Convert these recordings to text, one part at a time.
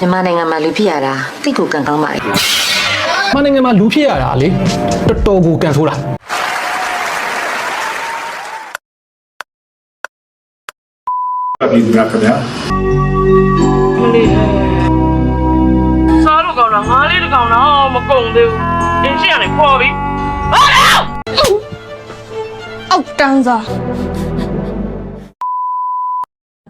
မြန်မာနိုင်ငံမှာလူဖြစ်ရတာတိတ်ကိုကံကောင်းပါလေမန်နိုင်ငံမှာလူဖြစ်ရတာလေတော်တော်ကိုကန်ဆိုးတာပြည်သူများခင်ဗျာစားလို့ကောင်းတာငါးလေးတစ်ကောင်တော့မကုန်သေးဘူးအင်းရှိရတယ်ခေါ်ပြီဟာလေအောက်တန်းစား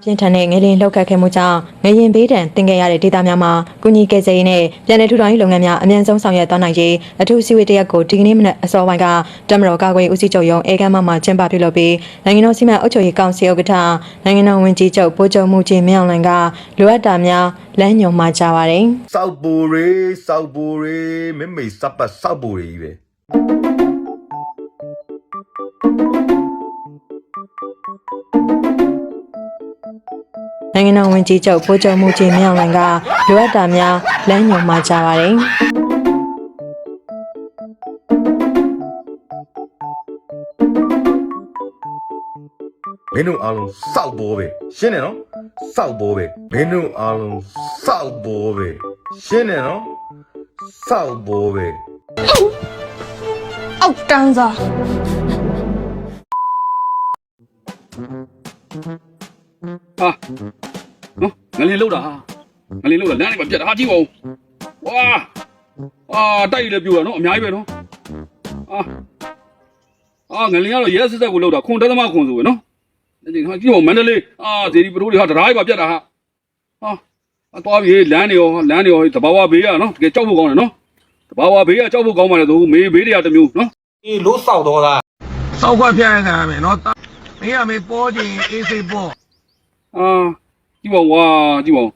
ပြင်းထန်တဲ့ငလင်းလှုပ်ခတ်ခဲ့မှုကြောင့်ငရင်ဘေးဒဏ်တင်ခဲ့ရတဲ့ဒေသများမှာကုညီကယ်ဆယ်ရေးနဲ့ပြည်내ထူထောင်ရေးလုပ်ငန်းများအမြန်ဆုံးဆောင်ရွက်သွားနိုင်ရေးအထူးစီဝေးတရက်ကိုဒီကနေ့မနက်အစောပိုင်းကတမတော်ကာကွယ်ဦးစီးချုပ်ရုံးအေကမ်းမမှာကျင်းပပြုလုပ်ပြီးနိုင်ငံတော်စီမံအုပ်ချုပ်ရေးကောင်စီဥက္ကဋ္ဌနိုင်ငံတော်ဝန်ကြီးချုပ်ဗိုလ်ချုပ်မှုကြီးမင်းအောင်လှိုင်ကလိုအပ်တာများလမ်းညွှန်မှာကြပါတယ်စောက်ပူရေစောက်ပူရေမမေစပ်ပတ်စောက်ပူရေကြီးပဲ နိုင်ငံတော်ဝန်ကြီးချုပ်ဗိုလ်ချုပ်မှုကြီးမင်းအောင်လှိုင်ကလိုအပ်တာများလမ်းညွှန်မှာကြပါတယ်မင်းတို့အားလုံးစောက်ဘောပဲရှင်းတယ်နော်စောက်ဘောပဲမင်းတို့အားလုံးစောက်ဘောပဲရှင်းတယ်နော်စောက်ဘောပဲအောက်တန်းစား ဟာနော်ငလင်းလောက်တာဟာငလင်းလောက်တာလမ်းလေးမှာပြတ်တာဟာကြည့်ပါဦးဝါအာတိုက်လည်းပြူတာနော်အများကြီးပဲနော်အာအာငလင်းကတော့ရဲစစ်စစ်ကိုလောက်တာခွန်တသမခွန်ဆိုပဲနော်ဒီဟာကြည့်ပါဦးမန္တလေးအာဇေဒီပရိုးတွေဟာတရားကြီးပါပြတ်တာဟာဟာအသွားပြေးလမ်းတွေရောလမ်းတွေရောတဘာဝဘေးကနော်တကယ်ကြောက်ဖို့ကောင်းတယ်နော်တဘာဝဘေးကကြောက်ဖို့ကောင်းပါလေသူမေးဘေးတွေကတစ်မျိုးနော်အေးလို့စောက်တော့လားစောက်ခွက်ဖျက်ရခံရမယ်နော်မင်းကမေးပေါ်ခြင်းအေးစိတ်ပေါ် အာကြည့်ပါဦးဝါကြည့်ပါဦး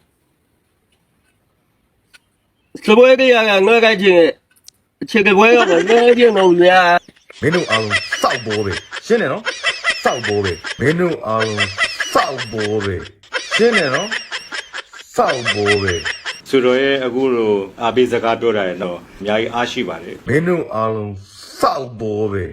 စပွဲကရကငွဲကိုက်ခြင်းအခြေကပွဲကငွဲခြင်းတော့ညာမင်းတို့အားလုံးစောက်ဘောပဲရှင်းတယ်နော်စောက်ဘောပဲမင်းတို့အားလုံးစောက်ဘောပဲရှင်းတယ်နော်စောက်ဘောပဲဆိုတော့ရဲ့အခုလိုအားပေးစကားပြောတာရတော့အများကြီးအားရှိပါတယ်မင်းတို့အားလုံးစောက်ဘောပဲ